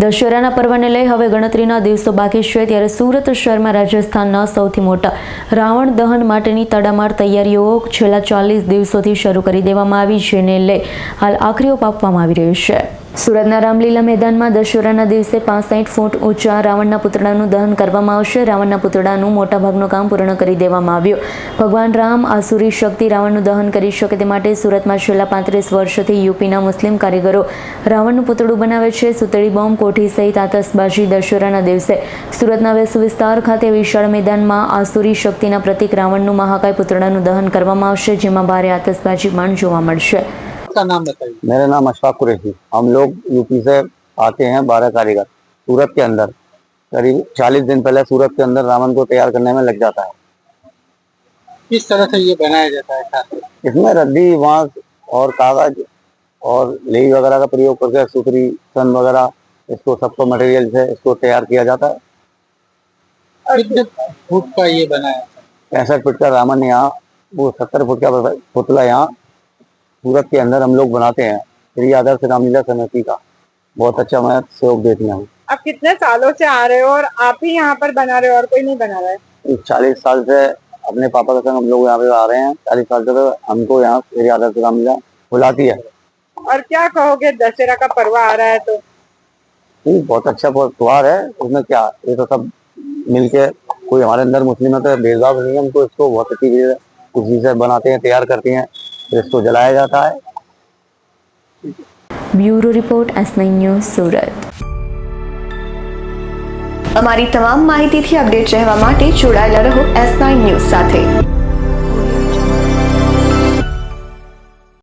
દશેરાના પર્વને લઈ હવે ગણતરીના દિવસો બાકી છે, ત્યારે સુરત શહેરમાં રાજસ્થાનના સૌથી મોટા રાવણ દહન માટેની તડામાર તૈયારીઓ છેલ્લા ચાલીસ દિવસોથી શરૂ કરી દેવામાં આવી જેને લઈ હાલ આખરીઓ પાપવામાં આવી રહ્યું છે. સુરતના રામલીલા મેદાનમાં દશેરાના દિવસે પાંસઠ ફૂટ ઊંચા રાવણના પુતળાનું દહન કરવામાં આવશે. રાવણના પુતળાનું મોટાભાગનું કામ પૂર્ણ કરી દેવામાં આવ્યું. ભગવાન રામ આસુરી શક્તિ રાવણનું દહન કરી શકે તે માટે સુરતમાં છેલ્લા પાંત્રીસ વર્ષથી યુપીના મુસ્લિમ કારીગરો રાવણનું પુતળું બનાવે છે. સુતળી બોમ્બ કોઠી સહિત આતશબાજી દશેરાના દિવસે સુરતના વેસુ વિસ્તાર ખાતે વિશાળ મેદાનમાં આસુરી શક્તિના પ્રતિક રાવણનું મહાકાય પુતળાનું દહન કરવામાં આવશે, જેમાં ભારે આતશબાજી પણ જોવા મળશે. का नाम बताइए। मेरा नाम अशफाक कुरैशी। हम लोग यूपी से आते हैं बारह कारीगर सूरत के अंदर। करीब चालीस दिन पहले सूरत के अंदर रावण को तैयार करने में लग जाता है। किस तरह से ये बनाया जाता है इसमें रद्दी बाँस और कागज़ और लेई वगैरह का प्रयोग करके सुतरी सन वगैरह इसको सबको मटेरियल से इसको तैयार किया जाता है। फुट का ये बनाया? पैंसठ फुट का रावण यहाँ वो सत्तर फुट का पुतला यहाँ सूरत के अंदर हम लोग बनाते हैं। श्री आदर्श रामलीला समिति का। बहुत अच्छा मैं सहयोग देती हूँ। आप कितने सालों से आ रहे हो और आप ही यहाँ पर बना रहे हो और कोई नहीं बना रहा है? चालीस साल से अपने पापा के संग हम लोग यहाँ पे आ रहे हैं। चालीस साल से तो हमको यहाँ श्री आदर्श रामलीला बुलाती है। और क्या कहोगे? दशहरा का पर्व आ रहा है तो। बहुत अच्छा त्योहार है। उसमें क्या ये तो सब मिलके कोई हमारे अंदर मुस्लिम है तो भेदभाव नहीं है। हमको इसको बहुत अच्छी चीज़ खुशी से बनाते हैं तैयार करती हैं। फिर इसको जलाया जाता है bureau report S nine news Surat અમારી તમામ માહિતીથી અપડેટ રહેવા માટે જોડાયેલા રહો એસ નાઇન ન્યૂઝ સાથે